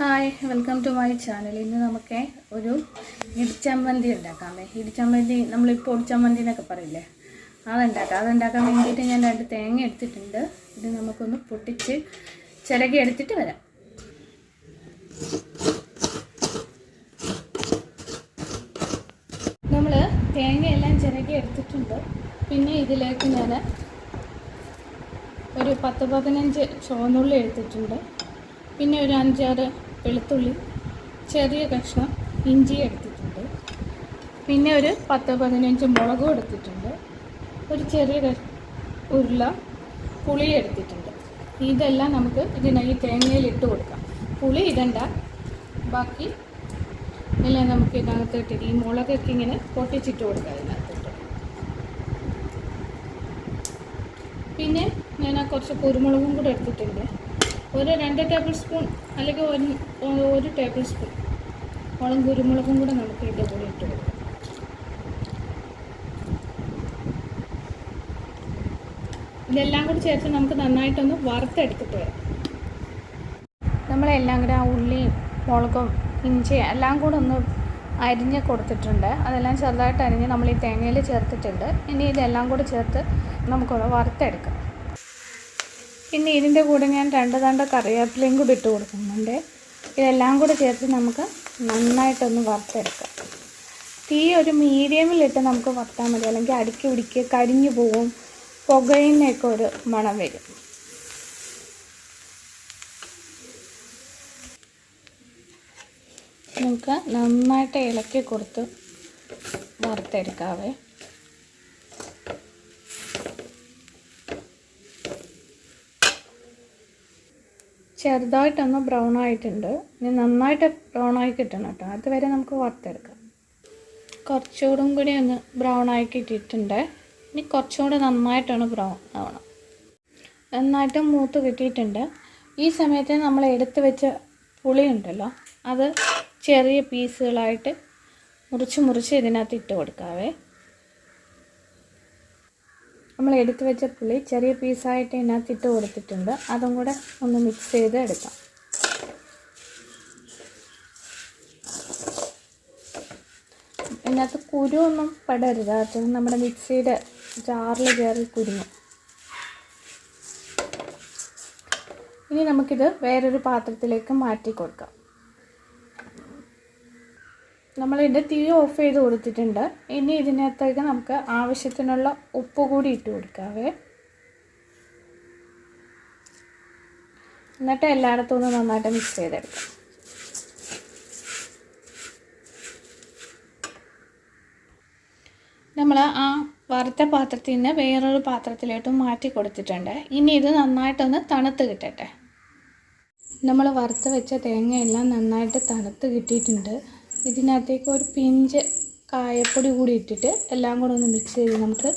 Hi welcome to my channel. ഇന്ന് നമുക്ക് ഒരു ഇടിച്ചമ്മന്തി ഉണ്ടാക്കാമേ ഇടിച്ചമ്മന്തി നമ്മളിപ്പോൾ ഒടിച്ചമ്മന്തി എന്നൊക്കെ പറയില്ലേ? അതുണ്ടാക്കാം. അതുണ്ടാക്കാൻ വേണ്ടിയിട്ട് ഞാൻ രണ്ട് തേങ്ങ എടുത്തിട്ടുണ്ട്. ഇത് നമുക്കൊന്ന് പൊട്ടിച്ച് ചിരകി എടുത്തിട്ട് വരാം. നമ്മൾ തേങ്ങയെല്ലാം ചിരകി എടുത്തിട്ടുണ്ട്. പിന്നെ ഇതിലേക്ക് ഞാൻ ഒരു പത്ത് പതിനഞ്ച് ചുവന്നുള്ളി എടുത്തിട്ടുണ്ട്. പിന്നെ ഒരു അഞ്ചാറ് വെളുത്തുള്ളി ചെറിയ കഷ്ണം ഇഞ്ചി എടുത്തിട്ടുണ്ട്. പിന്നെ ഒരു പത്ത് പതിനഞ്ച് മുളകും എടുത്തിട്ടുണ്ട്. ഒരു ചെറിയ ഉരുള പുളി എടുത്തിട്ടുണ്ട്. ഇതെല്ലാം നമുക്ക് ഇതിന് തേങ്ങയിൽ ഇട്ട് കൊടുക്കാം. പുളി ഇടണ്ട. ബാക്കി എല്ലാം നമുക്ക് ഇതിനകത്ത് ഇട്ടിട്ട് ഈ മുളകൊക്കെ ഇങ്ങനെ പൊട്ടിച്ചിട്ട് കൊടുക്കാം ഇതിനകത്തിട്ട്. പിന്നെ ഞാൻ ആ കുറച്ച് കുരുമുളകും കൂടെ എടുത്തിട്ടുണ്ട്. ഒരു രണ്ട് ടേബിൾ സ്പൂൺ അല്ലെങ്കിൽ ഒരു ഒരു ടേബിൾ സ്പൂൺ മുളകും കുരുമുളകും കൂടെ നമുക്ക് ഇതിന്റെ കൂടെ ഇട്ട് കൊടുക്കാം. ഇതെല്ലാം കൂടി ചേർത്ത് നമുക്ക് നന്നായിട്ടൊന്ന് വറുത്തെടുത്തിട്ട് വരാം. നമ്മളെല്ലാം കൂടെ ആ ഉള്ളിയും മുളകും ഇഞ്ചി എല്ലാം കൂടെ ഒന്ന് അരിഞ്ഞ് കൊടുത്തിട്ടുണ്ട്. അതെല്ലാം ചെറുതായിട്ട് അരിഞ്ഞ് നമ്മൾ ഈ തേങ്ങയിൽ ചേർത്തിട്ടുണ്ട്. ഇനി ഇതെല്ലാം കൂടെ ചേർത്ത് നമുക്കൊന്ന് വറുത്തെടുക്കാം. പിന്നെ ഇതിന്റെ കൂടെ ഞാൻ രണ്ട് തണ്ട കറിവേപ്പിലയും കൂടി ഇട്ട് കൊടുക്കുന്നുണ്ട്. ഇതെല്ലാം കൂടെ ചേർത്ത് നമുക്ക് നന്നായിട്ടൊന്ന് വറുത്തെടുക്കാം. തീ ഒരു മീഡിയമിലിട്ട് നമുക്ക് വറുത്താൽ മതി. അല്ലെങ്കിൽ അടുക്കി പിടിക്കുക കരിഞ്ഞു പോവും. പുകയുന്നൊക്കെ ഒരു മണം വരും. നമുക്ക് നന്നായിട്ട് ഇളക്കി കൊടുത്ത് വറുത്തെടുക്കാവേ. ചെറുതായിട്ടൊന്ന് ബ്രൗൺ ആയിട്ടുണ്ട്. ഇനി നന്നായിട്ട് ബ്രൗൺ ആയി കിട്ടണം കേട്ടോ. അതുവരെ നമുക്ക് വറുത്തെടുക്കാം. കുറച്ചുകൂടും കൂടി ഒന്ന് ബ്രൗൺ ആയി കിട്ടിയിട്ടുണ്ട്. ഇനി കുറച്ചും കൂടി നന്നായിട്ടൊന്ന് ബ്രൗൺ ആവണം. നന്നായിട്ട് മൂത്ത് കിട്ടിയിട്ടുണ്ട്. ഈ സമയത്ത് നമ്മൾ എടുത്ത് വെച്ച പുളി ഉണ്ടല്ലോ അത് ചെറിയ പീസുകളായിട്ട് മുറിച്ച് മുറിച്ച് ഇതിനകത്ത് ഇട്ട് കൊടുക്കാവേ. എടുത്തു വെച്ച പുളി ചെറിയ പീസായിട്ട് ഇതിനകത്ത് ഇട്ട് കൊടുത്തിട്ടുണ്ട്. അതും കൂടെ ഒന്ന് മിക്സ് ചെയ്ത് എടുക്കാം. ഇതിനകത്ത് കുരുവൊന്നും പെടരുത്. അത് നമ്മുടെ മിക്സിയുടെ ജാറിൽ കയറി കുരുങ്ങും. ഇനി നമുക്കിത് വേറൊരു പാത്രത്തിലേക്ക് മാറ്റി കൊടുക്കാം. നമ്മളിതിന്റെ തീ ഓഫ് ചെയ്ത് കൊടുത്തിട്ടുണ്ട്. ഇനി ഇതിനകത്തേക്ക് നമുക്ക് ആവശ്യത്തിനുള്ള ഉപ്പ് കൂടി ഇട്ട് കൊടുക്കാവേ. എന്നിട്ട് എല്ലായിടത്തും ഒന്ന് നന്നായിട്ട് മിക്സ് ചെയ്തെടുക്കാം. നമ്മൾ ആ വറുത്ത പാത്രത്തിൽ നിന്ന് വേറൊരു പാത്രത്തിലോട്ട് മാറ്റി കൊടുത്തിട്ടുണ്ട്. ഇനി ഇത് നന്നായിട്ടൊന്ന് തണുത്ത് കിട്ടട്ടെ. നമ്മൾ വറുത്ത് വെച്ച തേങ്ങയെല്ലാം നന്നായിട്ട് തണുത്ത് കിട്ടിയിട്ടുണ്ട്. ഇതിനകത്തേക്ക് ഒരു പിഞ്ച് കായപ്പൊടി കൂടി ഇട്ടിട്ട് എല്ലാം കൂടെ ഒന്ന് മിക്സ് ചെയ്ത് നമുക്ക്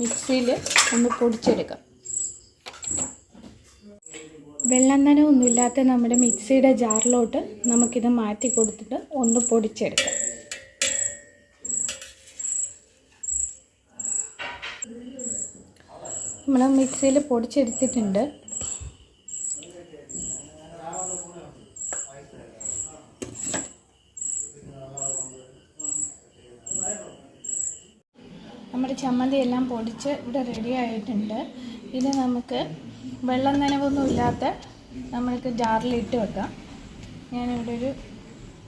മിക്സിയിൽ ഒന്ന് പൊടിച്ചെടുക്കാം. വെള്ളം നനവൊന്നുമില്ലാത്ത നമ്മുടെ മിക്സിയുടെ ജാറിലോട്ട് നമുക്കിത് മാറ്റി കൊടുത്തിട്ട് ഒന്ന് പൊടിച്ചെടുക്കാം. നമ്മൾ മിക്സിയിൽ പൊടിച്ചെടുത്തിട്ടുണ്ട്. നമ്മുടെ ചമ്മന്തി എല്ലാം പൊടിച്ച് ഇവിടെ റെഡി ആയിട്ടുണ്ട്. ഇത് നമുക്ക് വെള്ളം നനവൊന്നും ഇല്ലാത്ത നമ്മൾക്ക് ജാറിലിട്ട് വെക്കാം. ഞാനിവിടെ ഒരു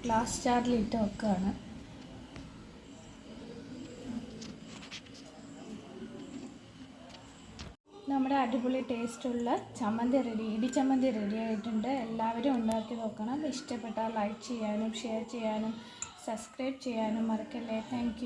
ഗ്ലാസ് ജാറിൽ ഇട്ട് വെക്കുകയാണ് നമ്മുടെ അടിപൊളി ടേസ്റ്റുള്ള ചമ്മന്തി റെഡി ഇടി ചമ്മന്തി റെഡി ആയിട്ടുണ്ട്. എല്ലാവരും ഉണ്ടാക്കി നോക്കണം. ഇഷ്ടപ്പെട്ടാൽ ലൈക്ക് ചെയ്യാനും ഷെയർ ചെയ്യാനും സബ്സ്ക്രൈബ് ചെയ്യാനും മറക്കല്ലേ. താങ്ക്